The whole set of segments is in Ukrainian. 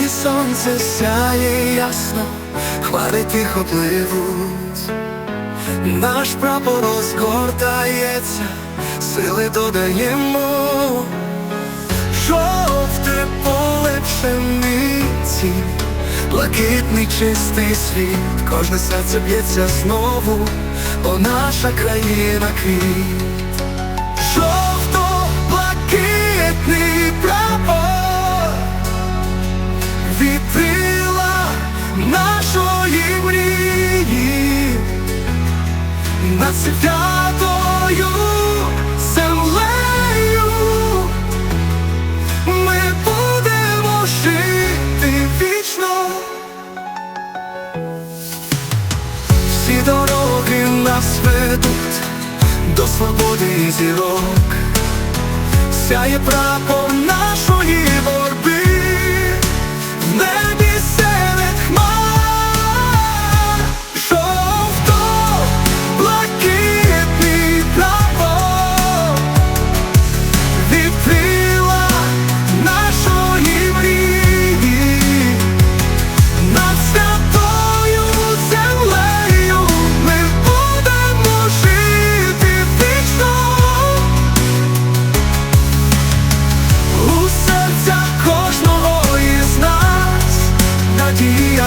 небі сонце сяє ясно, хмари тихо пливуть, наш прапор розгортається, сили додаємо, жовте поле пшениці, блакитний чистий світ, кожне серце б'ється знову, бо наша країна квіт. Святою землею Ми будемо жити вічно. Всі дороги нас ведуть до свободи зірок. Сяє прапор нашої боротьби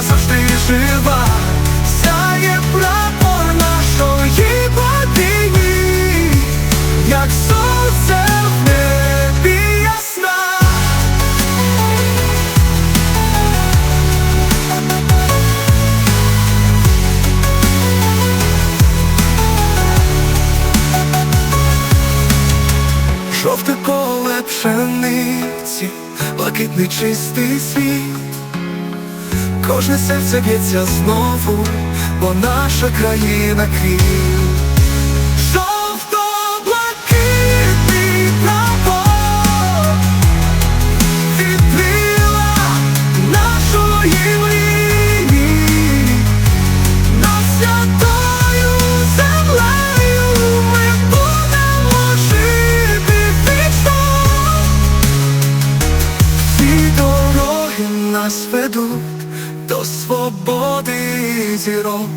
надія завжди жива, сяє прапор нашої богині, як сонце в небі ясна. Жовте поле пшениці, блакитний чистий світ, кожне серце б'ється знову, бо наша країна квіт. Жовто-блакитний прапор відкрила нашої мрії святою землею ми будемо жити вічно. Дороги нас ведуть свободи зірок,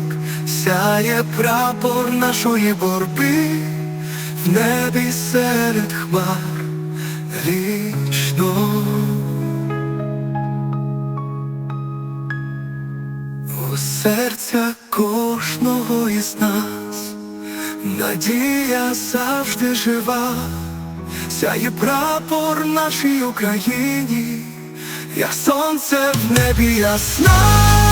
сяє прапор нашої боротьби в небі серед хмар вічно. У серця кожного із нас надія завжди жива, сяє прапор нашій Україні, як сонце в небі ясна.